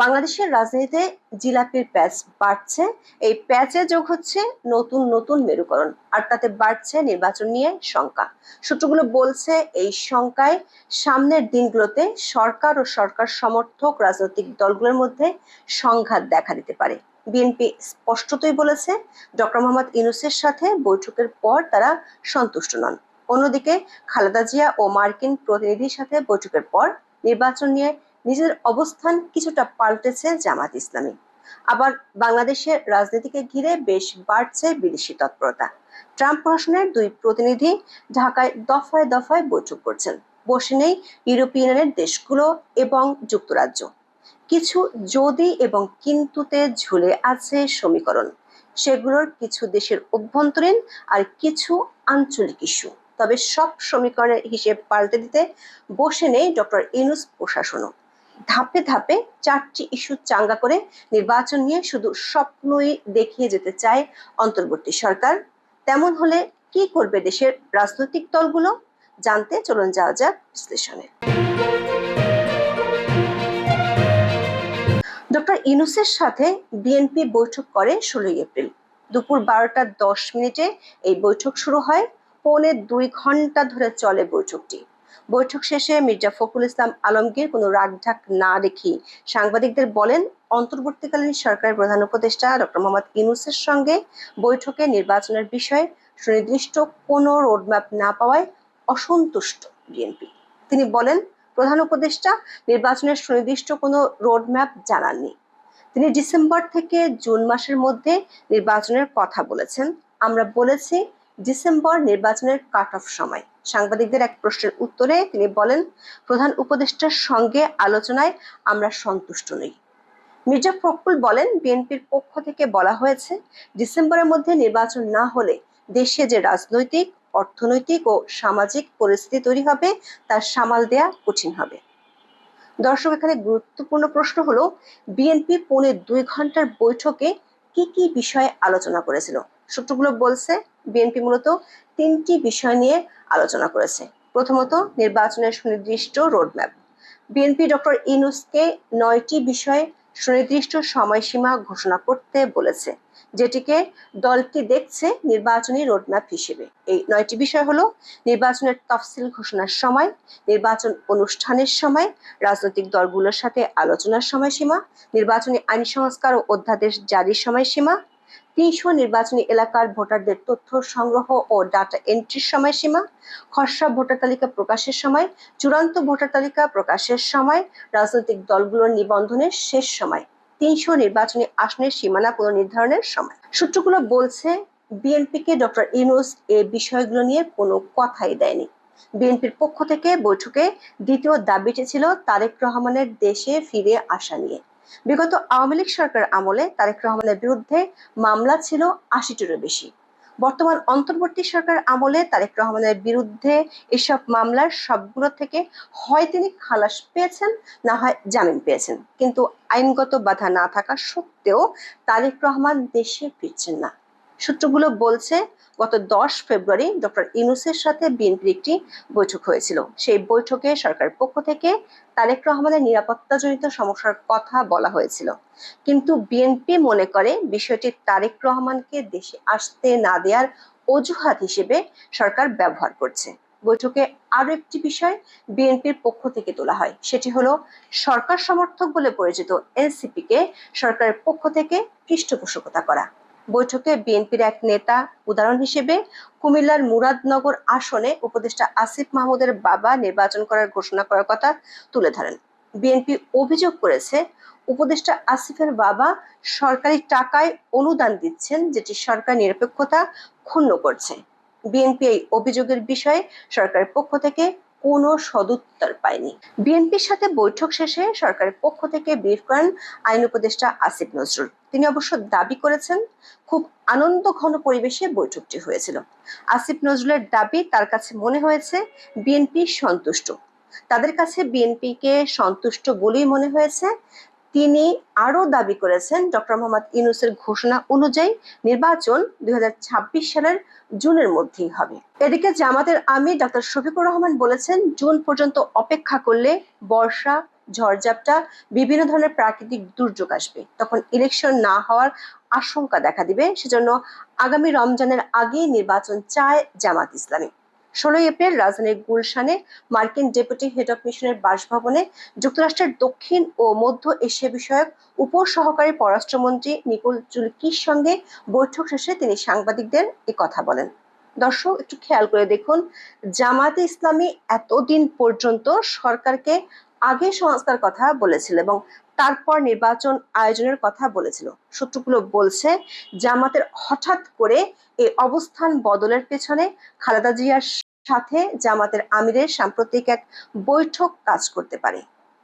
বাংলাদেশের রাজনীতিতে জিলাপির প্যাচ বাড়ছে। এই প্যাচে যোগ হচ্ছে নতুন নতুন মেরুকরণ, আর তাতে বাড়ছে নির্বাচন নিয়ে শঙ্কা। সূত্রগুলো বলছে এই শঙ্কায় সামনের দিনগুলোতে সরকার ও সরকার সমর্থক রাজনৈতিক দলগুলোর মধ্যে সংঘাত দেখা দিতে পারে। বিএনপি স্পষ্টতই বলেছে, ডক্টর মোহাম্মদ ইউনুসের সাথে বৈঠকের পর তারা সন্তুষ্ট নন। অন্যদিকে খালেদা জিয়া ও মার্কিন প্রতিনিধির সাথে বৈঠকের পর নির্বাচন নিয়ে নিজের অবস্থান কিছুটা পাল্টেছে জামাত ইসলামী। আবার বাংলাদেশের রাজনীতিকে ঘিরে বেশ বাড়ছে বিদেশি তৎপরতা। ট্রাম্প প্রশাসনের দুই প্রতিনিধি ঢাকায় দফায় দফায় বৈঠক করছেন। বসে নেই ইউরোপিয়ানের দেশগুলো এবং যুক্তরাজ্য। কিছু যদি এবং কিন্তুতে ঝুলে আছে সমীকরণ। সেগুলোর কিছু দেশের অভ্যন্তরীণ আর কিছু আঞ্চলিক ইস্যু। তবে সব সমীকরণের হিসেব পাল্টে দিতে বসে নেই ডক্টর ইনুস প্রশাসনও। ধাপে ধাপে চারটি ইস্যু চাঙ্গা করে নির্বাচন নিয়ে শুধু স্বপ্নই দেখিয়ে যেতে চায় অন্তর্বর্তী সরকার। তেমন হলে কি করবে দেশের রাজনৈতিক দলগুলো? জানতে চলুন যাওয়া যাক বিশ্লেষণে। ডক্টর ইনুসের সাথে বিএনপি বৈঠক করে ষোলোই এপ্রিল। দুপুর বারোটা দশ মিনিটে এই বৈঠক শুরু হয়। পৌনে দুই ঘণ্টা ধরে চলে বৈঠকটি। বৈঠক শেষে মির্জা ফখরুল ইসলাম আলমগীর কোনো রাগঢাক না রেখে সাংবাদিকদের বলেন, অন্তর্বর্তীকালীন সরকারের প্রধান উপদেষ্টা ডক্টর মোহাম্মদ ইউনুসের সঙ্গে বৈঠকে নির্বাচনের বিষয়ে সুনির্দিষ্ট কোনো রোডম্যাপ না পাওয়ায় অসন্তুষ্ট বিএনপি। তিনি বলেন, প্রধান উপদেষ্টা নির্বাচনের সুনির্দিষ্ট কোনো রোডম্যাপ জানাননি। তিনি ডিসেম্বর থেকে জুন মাসের মধ্যে নির্বাচনের কথা বলেছেন। আমরা বলেছি ডিসেম্বর নির্বাচনের কাট অফ সময়। সাংবাদিকদের এক প্রশ্নের উত্তরে তিনি বলেন, প্রধান উপদেষ্টার সঙ্গে আলোচনায় আমরা সন্তুষ্ট নই। মির্জা ফখরুল বলেন, বিএনপির পক্ষ থেকে বলা হয়েছে, ডিসেম্বরের মধ্যে নির্বাচন না হলে দেশে যে রাজনৈতিক, অর্থনৈতিক ও সামাজিক পরিস্থিতি তৈরি হবে, তার সামাল দেয়া কঠিন হবে। দর্শক, এখানে গুরুত্বপূর্ণ প্রশ্ন হলো, বিএনপি পৌনে দুই ঘণ্টার বৈঠকে কি কি বিষয়ে আলোচনা করেছিল? সূত্রগুলো বলছে, বিএনপি মূলত তিনটি বিষয় নিয়ে আলোচনা করেছে। প্রথমত, নির্বাচনের সুনির্দিষ্ট রোডম্যাপ। বিএনপি ডক্টর ইনুসকে নয়টি বিষয়ে সুনির্দিষ্ট সময়সীমা ঘোষণা করতে বলেছে, যেটিকে দলটি দেখছে নির্বাচনী রোডম্যাপ হিসেবে। এই নয়টি বিষয় হলো, নির্বাচনের তফসিল ঘোষণার সময়, নির্বাচন অনুষ্ঠানের সময়, রাজনৈতিক দলগুলোর সাথে আলোচনার সময়সীমা, নির্বাচনী আইন সংস্কার ও অধ্যাদেশ জারির সময়সীমা তিনশো নির্বাচনী এলাকার ভোটারদের তথ্য সংগ্রহ ও ডাটা এন্ট্রির সময়সীমা খসড়া ভোটার তালিকা প্রকাশের সময়, চূড়ান্ত ভোটার তালিকা প্রকাশের সময়, রাজনৈতিক দলগুলোর নিবন্ধনের শেষ সময়, তিনশো নির্বাচনী আসনের সীমানা পুনর্নির্ধারণের সময়। সূত্রগুলো বলছে, বিএনপিকে ডক্টর ইউনুস এ বিষয়গুলো নিয়ে কোনো কথাই দেয়নি। বিএনপির পক্ষ থেকে বৈঠকে দ্বিতীয় দাবিটি ছিল তারেক রহমানের দেশে ফিরে আসা নিয়ে। বিগত আওয়ামী লীগ সরকার আমলে তারেক রহমানের বিরুদ্ধে মামলা ছিল আশিটিরও বেশি। বর্তমান অন্তর্বর্তী সরকার আমলে তারেক রহমানের বিরুদ্ধে এসব মামলার সবগুলো থেকে হয় তিনি খালাস পেয়েছেন, না হয় জামিন পেয়েছেন। কিন্তু আইনগত বাধা না থাকা সত্ত্বেও তারেক রহমান দেশে ফিরছেন না। সূত্রগুলো বলছে গত দশ ফেব্রুয়ারি ডক্টর ইনুসের সাথে বিএনপির একটি বৈঠক হয়েছিল। সেই বৈঠকে সরকারের পক্ষ থেকে তারেক রহমানের নিরাপত্তাজনিত সমস্যার কথা বলা হয়েছিল। কিন্তু বিএনপি মনে করে বিষয়টি তারেক রহমানকে দেশে আসতে না দেওয়ার অজুহাত হিসেবে সরকার ব্যবহার করছে। বৈঠকে আরও একটি বিষয় বিএনপির পক্ষ থেকে তোলা হয়। সেটি হলো সরকার সমর্থক বলে পরিচিত এনসিপি কে সরকারের পক্ষ থেকে পৃষ্ঠপোষকতা করা। বৈঠকে বিএনপির এক নেতা উদাহরণ হিসেবে কুমিল্লার মুরাদনগর আসনে উপদেষ্টা আসিফ মাহমুদের বাবা নির্বাচন করার ঘোষণা করার কথা তুলে ধরেন। বিএনপি অভিযোগ করেছে, উপদেষ্টা আসিফের বাবা সরকারি টাকায় অনুদান দিচ্ছেন, যেটি সরকার নিরপেক্ষতা ক্ষুণ্ণ করছে। বিএনপি এই অভিযোগের বিষয়ে সরকারের পক্ষ থেকে কোনো সদুত্তর পায়নি। বিএনপির সাথে বৈঠক শেষে সরকারের পক্ষ থেকে বের করেন আইন উপদেষ্টা আসিফ নজরুল। তিনি অবশ্য দাবি করেছেন, খুব আনন্দ ঘন পরিবেশে বৈঠকটি হয়েছিল। আসিফ নজরুলের দাবি তার কাছে মনে হয়েছে, বিএনপি সন্তুষ্ট। তাদের কাছে বিএনপিকে সন্তুষ্ট বলেই মনে হয়েছে তিনি আরও দাবি করেছেন, ডক্টর মোহাম্মদ ইউনুসের ঘোষণা অনুযায়ী নির্বাচন দুই হাজার ছাব্বিশ সালের জুনের মধ্যেই হবে। এদিকে জামাতের আমির ডক্টর শফিকুর রহমান বলেছেন, জুন পর্যন্ত অপেক্ষা করলে বর্ষা, ঝড়ঝাপটা, বিভিন্ন ধরনের প্রাকৃতিক দুর্যোগ আসবে। তখন ইলেকশন না হওয়ার আশঙ্কা দেখা দিবে। সেজন্য আগামী রমজানের আগেই নির্বাচন চায় জামাত ইসলামী। ষোলোই এপ্রিল রাজধানীর গুলশানে মার্কিন ডেপুটি হেড অফ মিশনের বাসভবনে যুক্তরাষ্ট্রের দক্ষিণ ও মধ্য এশিয়া বিষয়ক উপ সহকারী পররাষ্ট্রমন্ত্রী নিকুল জুলকির সঙ্গে বৈঠক শেষে তিনি সাংবাদিকদের কথা বলেন। দর্শক, একটু খেয়াল করে দেখুন জামাতে ইসলামী এতদিন পর্যন্ত সরকারকে আগে সংস্কার কথা বলেছিল এবং তারপর নির্বাচন আয়োজনের কথা বলেছিল। সূত্রগুলো বলছে, জামাতের হঠাৎ করে এই অবস্থান বদলের পেছনে খালেদা জিয়ার সাথে জামাতের আমিরের সাম্প্রতিক এক বৈঠক কাজ করতে পারে।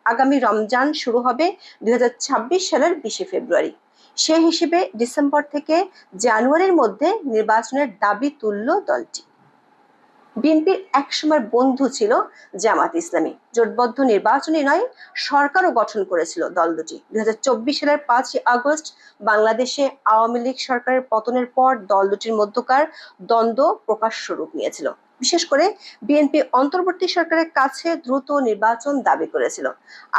আগামী রমজান শুরু হবে দুই সালের বিশে ফেব্রুয়ারি। সে হিসেবে ডিসেম্বর থেকে জানুয়ারির মধ্যে নির্বাচনের দাবি তুলল দলটি। বিএনপির একসময় বন্ধু ছিল জামাত ইসলামী। জোটবদ্ধ নির্বাচনী নয়, সরকারও গঠন করেছিল দল দুটি। দুই হাজার চব্বিশ সালের পাঁচই আগস্ট বাংলাদেশে আওয়ামী লীগ সরকারের পতনের পর দল দুটির মধ্যকার দ্বন্দ্ব প্রকাশ্য রূপ নিয়েছিল। বিশেষ করে বিএনপি অন্তর্বর্তী সরকারের কাছে দ্রুত নির্বাচন দাবি করেছিল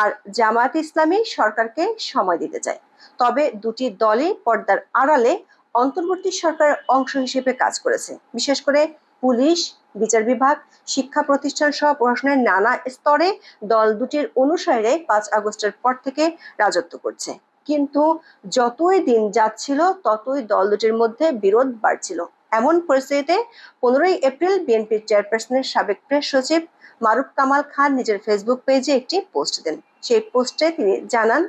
আর জামায়াত ইসলামী সরকারকে সময় দিতে চায়। তবে দুটি দলই পর্দার আড়ালে অন্তর্বর্তী সরকারের অংশ হিসেবে কাজ করেছে। বিশেষ করে পুলিশ, বিচার বিভাগ, শিক্ষা প্রতিষ্ঠান সহ প্রশাসনের নানা স্তরে দল দুটির অনুসারে পাঁচ আগস্টের পর থেকে রাজত্ব করছে। কিন্তু যতই দিন যাচ্ছিল, ততই দল দুটির মধ্যে বিরোধ বাড়ছিল। এমন পরিস্থিতিতে পনেরোই এপ্রিল বিএনপির চেয়ারপারসনের সাবেক প্রেস সচিব মারুফ কামাল খান নিজের ফেসবুক পেজে একটি পোস্ট দেন। সেই পোস্টে তিনি জানান,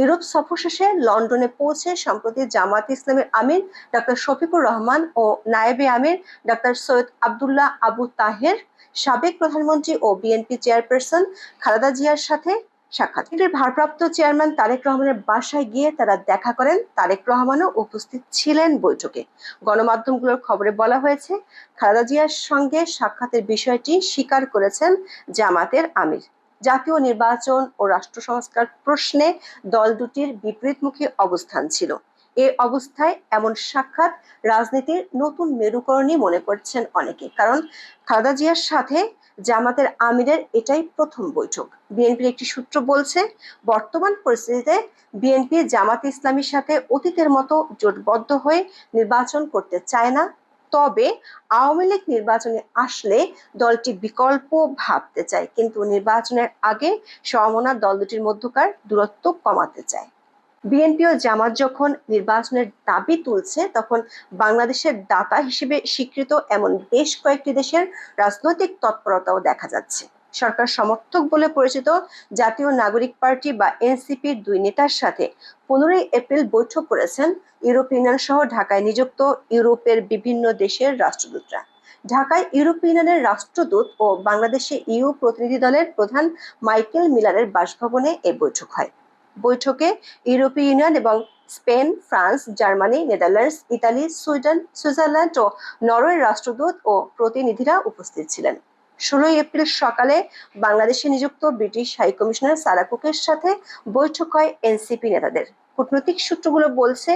ইউরোপ সফর শেষে লন্ডনে পৌঁছে সম্প্রতি জামাত ইসলামের আমির ডক্টর শফিকুর রহমান ও নায়েবে আমির ডক্টর সৈয়দ আবদুল্লাহ আবু তাহের, সাবেক প্রধানমন্ত্রী ও বিএনপি চেয়ারপারসন খালেদা জিয়ার সাথে সাক্ষাৎ। ভারপ্রাপ্ত চেয়ারম্যান তারেক রহমানের বাসায় গিয়ে তারা দেখা করেন তারেক রহমানও উপস্থিত ছিলেন বৈঠকে। গণমাধ্যমগুলোর খবরে বলা হয়েছে, খালেদা জিয়ার সঙ্গে সাক্ষাতের বিষয়টি স্বীকার করেছেন জামাতের আমির। জাতীয় নির্বাচন ও রাষ্ট্র সংস্কার প্রশ্নে দল দুটির বিপরীতমুখী অবস্থান ছিল। এ অবস্থায় এমন সাক্ষাৎ রাজনীতির নতুন মেরুকরণই মনে করছেন অনেকে, কারণ খালেদা জিয়ার সাথে জামাতের আমিরের এটাই প্রথম বৈঠক। বিএনপির একটি সূত্র বলছে, বর্তমান পরিস্থিতিতে বিএনপি জামাত ইসলামীর সাথে অতীতের মতো জোটবদ্ধ হয়ে নির্বাচন করতে চায় না। তবে আওয়ামী লীগ নির্বাচনে আসলে দলটি বিকল্প ভাবতে চায়, কিন্তু নির্বাচনের আগে সমমনা দল দুটির মধ্যকার দূরত্ব কমাতে চায়। বিএনপি ও জামাত যখন নির্বাচনের দাবি তুলছে, তখন বাংলাদেশের দাতা হিসেবে স্বীকৃত এমন বেশ কয়েকটি দেশের রাজনৈতিক তৎপরতাও দেখা যাচ্ছে। সরকার সমর্থক বলে পরিচিত জাতীয় নাগরিক পার্টি বা এনসিপির দুই নেতার সাথে পনেরোই এপ্রিল বৈঠক করেছেন ইউরোপিয়ান সহ ঢাকায় নিযুক্ত ইউরোপের বিভিন্ন দেশের রাষ্ট্রদূতরা। ঢাকায় ইউরোপিয়ানের রাষ্ট্রদূত ও বাংলাদেশে ইউ প্রতিনিধি দলের প্রধান মাইকেল মিলারের বাসভবনে এ বৈঠক হয়। বৈঠকে ইউরোপীয় ইউনিয়ন এবং Spain, France, Germany, Netherlands, Italy, Sweden, Switzerland ও নরওয়ের রাষ্ট্রদূত ও প্রতিনিধিরা উপস্থিত ছিলেন। ষোলোই এপ্রিল সকালে বাংলাদেশে নিযুক্ত ব্রিটিশ হাইকমিশনার সারাকুকের সাথে বৈঠক হয় এনসিপি নেতাদের। কূটনৈতিক সূত্রগুলো বলছে,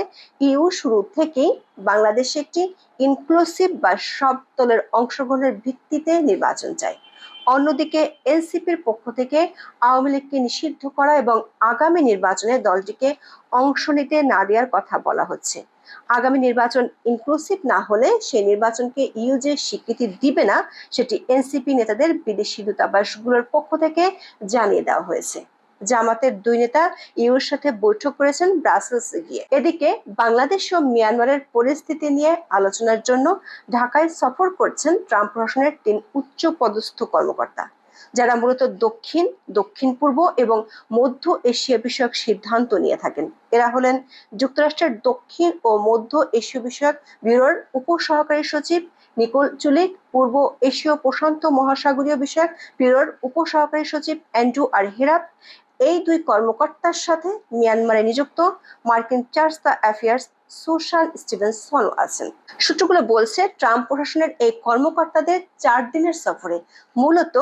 ইউ শুরু থেকেই বাংলাদেশে একটি ইনক্লুসিভ বা সব দলের অংশগ্রহণের ভিত্তিতে নির্বাচন চায় অন্যদিকে এনসিপির পক্ষ থেকে আওয়ামী লীগকে নিষিদ্ধ করা এবং আগামী নির্বাচনে দলটিকে অংশ নিতে না দেওয়ার কথা বলা হচ্ছে। আগামী নির্বাচন ইনক্লুসিভ না হলে সেই নির্বাচনকে ইউ যে স্বীকৃতি দিবে না, সেটি এনসিপি নেতাদের বিদেশি দূতাবাসগুলোর পক্ষ থেকে জানিয়ে দেওয়া হয়েছে। জামাতের দুই নেতা ইউর সাথে বৈঠক করেছেন ব্রাসেলসে গিয়ে। এদিকে বাংলাদেশ ও মিয়ানমারের পরিস্থিতি নিয়ে আলোচনার জন্য ঢাকায় সফর করছেন ট্রাম্প প্রশাসনের তিন উচ্চ পদস্থ কর্মকর্তা, যারা মূলত দক্ষিণ দক্ষিণ পূর্ব এবং মধ্য এশিয়া বিষয়ক সিদ্ধান্ত নিয়ে থাকেন। এরা হলেন যুক্তরাষ্ট্রের দক্ষিণ ও মধ্য এশীয় বিষয়ক ব্যুরোর উপসহকারী সচিব নিকোল চুলিক, পূর্ব এশীয় প্রশান্ত মহাসাগরীয় বিষয়ক ব্যুরোর উপসহকারী সচিব অ্যান্ড্রু আর হেরাত এই দুই কর্মকর্তার সাথে মিয়ানমারে নিযুক্ত মার্কিন chargé the affairs Susan Stevenson আছেন। সূত্রগুলো বলছে, ট্রাম্প প্রশাসনের এই কর্মকর্তাদের চার দিনের সফরে মূলত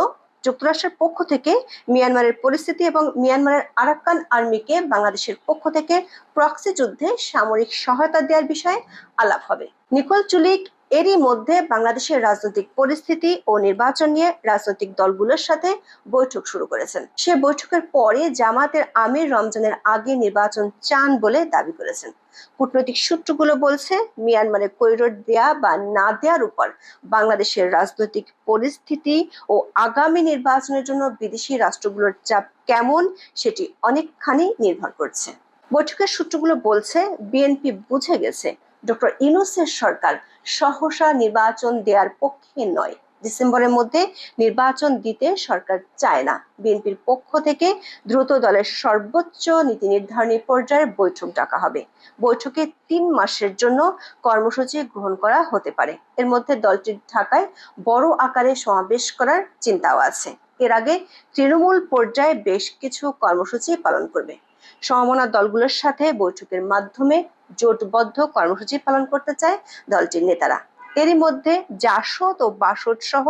যুক্তরাষ্ট্রের পক্ষ থেকে মিয়ানমারের পরিস্থিতি এবং মিয়ানমারের আরাকান আর্মিকে বাংলাদেশের পক্ষ থেকে প্রক্সি যুদ্ধে সামরিক সহায়তা দেওয়ার বিষয়ে আলাপ হবে। নিকোল চুলিক এরই মধ্যে বাংলাদেশের রাজনৈতিক পরিস্থিতি ও নির্বাচন নিয়ে রাজনৈতিক দলগুলোর সাথে বৈঠক শুরু করেছেন। সে বৈঠকের পরে জামাতের আমির রমজানের আগে নির্বাচন চান বলে দাবি করেছেন। কূটনৈতিক সূত্রগুলো বলছে মিয়ানমারে করিডোর দেয়া বা না দেওয়ার উপর বাংলাদেশের রাজনৈতিক পরিস্থিতি ও আগামী নির্বাচনের জন্য বিদেশি রাষ্ট্রগুলোর চাপ কেমন সেটি অনেকখানি নির্ভর করছে। বৈঠকের সূত্রগুলো বলছে, বিএনপি বুঝে গেছে ডক্টর ইনুসের সরকার সহসা নির্বাচন দেওয়ার পক্ষে নয়। ডিসেম্বরের মধ্যে নির্বাচন দিতে সরকার চায় না। বিএনপির পক্ষ থেকে দ্রুত দলের সর্বোচ্চ নীতি নির্ধারণী পর্যায়ের বৈঠক ডাকা হবে। বৈঠকে তিন মাসের জন্য কর্মসূচি গ্রহণ করা হতে পারে। এর মধ্যে দলটির ঢাকায় বড় আকারে সমাবেশ করার চিন্তাও আছে। এর আগে তৃণমূল পর্যায়ে বেশ কিছু কর্মসূচি পালন করবে। সমমনা দলগুলোর সাথে বৈঠকের মাধ্যমে জোটবদ্ধ কর্মসূচি পালন করতে চায় দলটির নেতারা। এরই মধ্যে জাসদ ও বাসদ সহ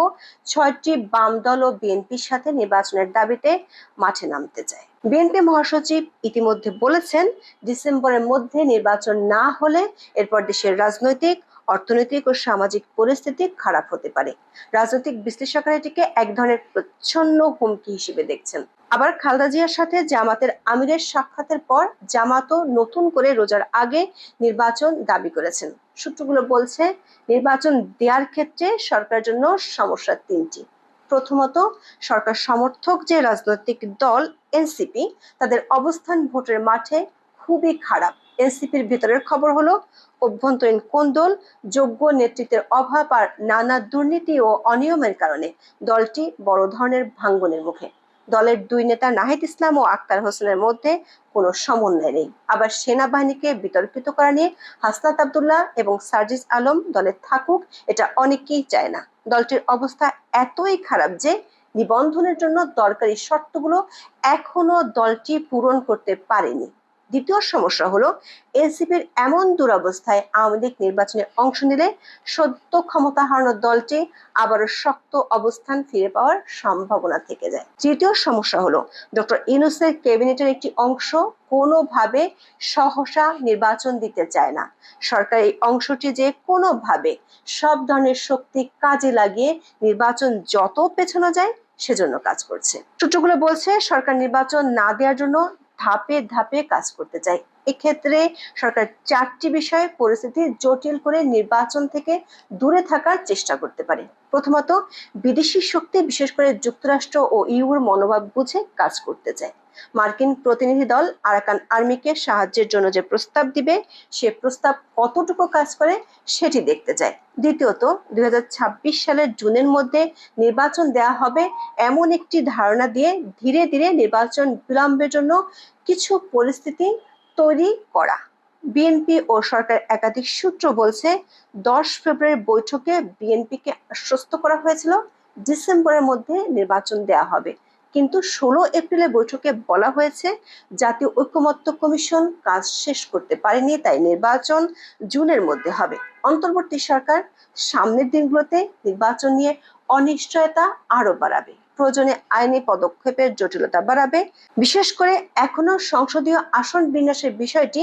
ছয়টি বাম দল ও বিএনপির সাথে নির্বাচনের দাবিতে মাঠে নামতে চায়। বিএনপি মহাসচিব ইতিমধ্যে বলেছেন, ডিসেম্বরের মধ্যে নির্বাচন না হলে এরপর দেশের রাজনৈতিক, অর্থনৈতিক ও সামাজিক পরিস্থিতি খারাপ হতে পারে। রাজনৈতিক বিশ্লেষকরা এটিকে এক ধরনের প্রচ্ছন্ন হুমকি হিসেবে দেখছেন। আবার খালদা জিয়ার সাথে জামাতের আমিরের সাক্ষাতের পর জামাতও নতুন করে রোজার আগে নির্বাচন দাবি করেছেন। সূত্রগুলো বলছে, নির্বাচন দেওয়ার ক্ষেত্রে সরকারের জন্য সমস্যা তিনটি। প্রথমত, সরকার সমর্থক যে রাজনৈতিক দল এনসিপি, তাদের অবস্থান ভোটের মাঠে খুবই খারাপ। এনসিপির ভিতরের খবর হলো, অভ্যন্তরীণ কোন্দল যোগ্য নেতৃত্বের অভাব আর নানা দুর্নীতি ও অনিয়মের কারণে দলটি বড় ধরনের ভাঙ্গনের মুখে। দলের দুই নেতা নাহিদ ইসলাম ও আক্তার হোসেনের মধ্যে কোনো সমন্বয় নেই। আবার সেনাবাহিনীকে বিতর্কিত করা নিয়ে হাসনাত আবদুল্লাহ এবং সার্জিস আলম দলে থাকুক, এটা অনেকেই চায় না। দলটির অবস্থা এতই খারাপ যে নিবন্ধনের জন্য দরকারি শর্তগুলো এখনও দলটি পূরণ করতে পারেনি। দ্বিতীয় সমস্যা হলো এনসিপির এমন দুরবস্থায় আওয়ামী লীগ নির্বাচনে অংশ নিলে সদ্য ক্ষমতা হারানোর দলটি আবারও শক্ত অবস্থান ফিরে পাওয়ার সম্ভাবনা থেকে যায়। তৃতীয় সমস্যা হলো, ডক্টর ইনুসের ক্যাবিনেটের একটি অংশ কোনোভাবে সহসা নির্বাচন দিতে চায় না। সরকার এই অংশটি যে কোনোভাবে সব ধরনের শক্তি কাজে লাগিয়ে নির্বাচন যত পেছানো যায় সেজন্য কাজ করছে। সূত্রগুলো বলছে, সরকার নির্বাচন না দেওয়ার জন্য ধাপে ধাপে কাজ করতে চায় এক্ষেত্রে সরকার চারটি বিষয়ে পরিস্থিতি জটিল করে নির্বাচন থেকে দূরে থাকার চেষ্টা করতে পারে। প্রথমত, বিদেশি শক্তি, বিশেষ করে যুক্তরাষ্ট্র ও ইউর মনোভাব বুঝে কাজ করতে চায়। মার্কিন প্রতিনিধি দল আরাকান আর্মিকে সাহায্যের জন্য যে প্রস্তাব দিবে, সে প্রস্তাব কতটুকু কাজ করে সেটি দেখতে চায়। দ্বিতীয়ত, দুই হাজার ছাব্বিশ সালের জুনের মধ্যে নির্বাচন দেয়া হবে এমন একটি ধারণা দিয়ে ধীরে ধীরে নির্বাচন বিলম্বের জন্য কিছু পরিস্থিতি তৈরি করা। বিএনপি ও সরকার একাধিক সূত্র বলছে, দশ ফেব্রুয়ারি বৈঠকে বিএনপিকে আশ্বস্ত করা হয়েছিল, ডিসেম্বরের মধ্যে নির্বাচন দেয়া হবে। কিন্তু ষোলো এপ্রিলের বৈঠকে বলা হয়েছে, জাতীয় ঐক্যমত্য কমিশন কাজ শেষ করতে পারেনি, তাই নির্বাচন জুনের মধ্যে হবে। অন্তর্বর্তী সরকার সামনের দিনগুলোতে নির্বাচন নিয়ে অনিশ্চয়তা আরও বাড়াবে। প্রয়োজনে আইনি পদক্ষেপের জটিলতা বাড়াবে। বিশেষ করে এখনও সংসদীয় আসন বিন্যাসের বিষয়টি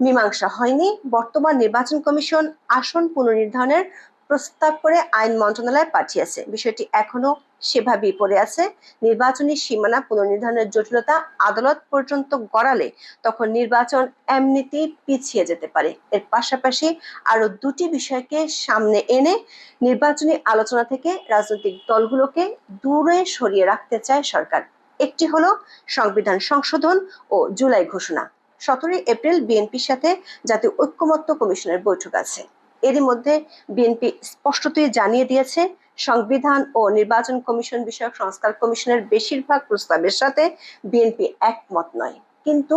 মীমাংসা হয়নি। বর্তমান নির্বাচন কমিশন আসন পুনর্নির্ধারণের প্রস্তাব করে আইন মন্ত্রণালয়ে পাঠিয়েছে। বিষয়টি এখনও সেভাবেই পড়ে আছে। নির্বাচনী সীমানা পুনর্নির্ধারণের জটিলতা আদালত পর্যন্ত গড়ালে তখন নির্বাচন এমনিতেই পিছিয়ে যেতে পারে। এর পাশাপাশি আরও দুটি বিষয়কে সামনে এনে নির্বাচনী আলোচনা থেকে রাজনৈতিক দলগুলোকে দূরে সরিয়ে রাখতে চায় সরকার। একটি হলো সংবিধান সংশোধন ও জুলাই ঘোষণা। সতেরোই এপ্রিল বিএনপির সাথে জাতীয় ঐক্যমত্য কমিশনের বৈঠক আছে। এরই মধ্যে বিএনপি স্পষ্টতই জানিয়ে দিয়েছে, সংবিধান ও নির্বাচন কমিশন বিষয়ক সংস্কার কমিশনের বেশিরভাগ প্রস্তাবের সাথে বিএনপি একমত নয়। কিন্তু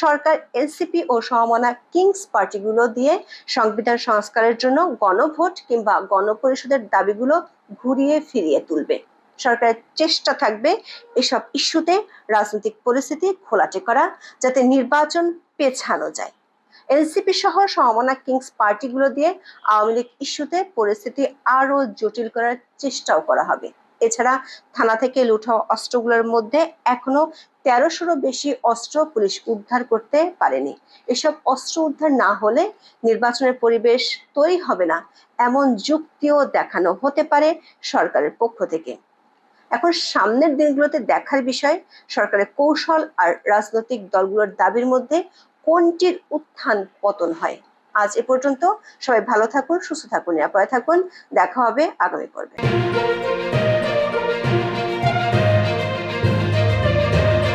সরকার এনসিপি ও সমমনা কিংস পার্টিগুলো দিয়ে সংবিধান সংস্কারের জন্য গণভোট কিংবা গণপরিষদের দাবিগুলো ঘুরিয়ে ফিরিয়ে তুলবে। সরকারের চেষ্টা থাকবে এসব ইস্যুতে রাজনৈতিক পরিস্থিতি খোলাটে করা যাতে নির্বাচন পেছানো যায়। এনসিপি সহ সমমনা কিংস পার্টিগুলো দিয়ে আওয়ামী লীগ ইস্যুতে পরিস্থিতি আরও জটিল করার চেষ্টাও করা হবে। এছাড়া থানা থেকে হওয়া অস্ত্রগুলোর মধ্যে এখনও তেরোশোরও বেশি অস্ত্র পুলিশ উদ্ধার করতে পারেনি। এসব অস্ত্র উদ্ধার না হলে নির্বাচনের পরিবেশ তৈরি হবে না, এমন যুক্তিও দেখানো হতে পারে সরকারের পক্ষ থেকে। এখন সামনের দিনগুলোতে দেখার বিষয়, সরকারের কৌশল আর রাজনৈতিক দলগুলোর দাবির মধ্যে কোনটির উত্থান পতন হয়? আজ এ পর্যন্ত সবাই ভালো থাকুন, সুস্থ থাকুন, নিরাপদে থাকুন। দেখা হবে আগামী পর্বে।